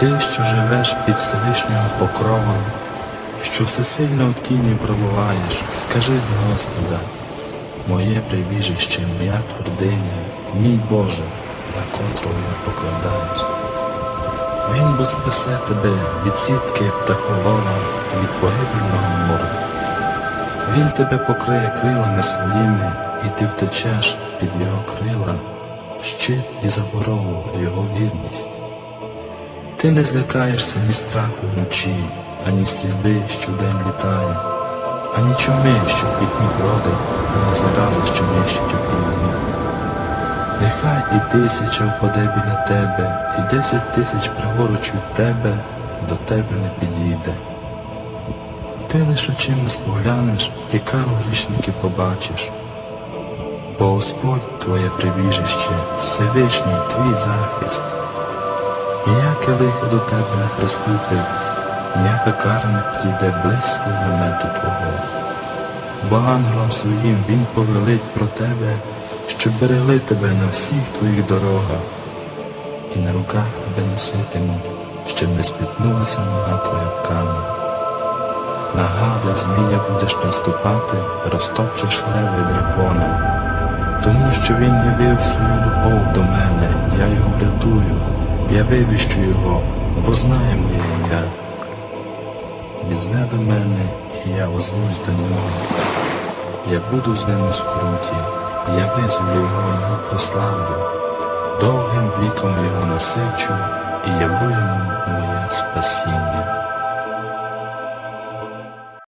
Ти, що живеш під Всевишнього покровом, що всесильно у тіні пробуваєш, скажи до Господа, моє прибіжище, моя твердиня, мій Боже, на котрого я покладаюсь. Він бо спасе тебе від сітки птахолова і від погибельного моря. Він тебе покриє крилами своїми, і ти втечеш під його крила, щит і заборогу його вірність. Ти не злякаєшся ні страху вночі, ані стрільби, що день літає, ані чуми, що пітьмі бродить, ані зараза, що нищить опівдня. Нехай і тисяча впаде біля тебе, і десять тисяч праворуч від тебе до тебе не підійде. Ти лиш очима споглянеш і кару грішників побачиш. Бо Господь твоє прибіжище, Всевишній твій захист. Ніяке лихо до тебе не приступить, ніяка кара не підійде близько намету Твого. Бо ангелам своїм він повелить про тебе, щоб берегли тебе на всіх твоїх дорогах, і на руках тебе носитимуть, щоб не спітнулася нога твоя в камінь. На гада змія будеш наступати, розтопчеш лева й дракона. Тому що він явив свою любов до мене, я його врятую, я вивіщу його, бо знає моє ім'я. Візьме до мене, і я озвусь до нього. Я буду з ним у скруті, я визволю його, його прославлю, довгим віком його насичу і явлю йому моє спасіння.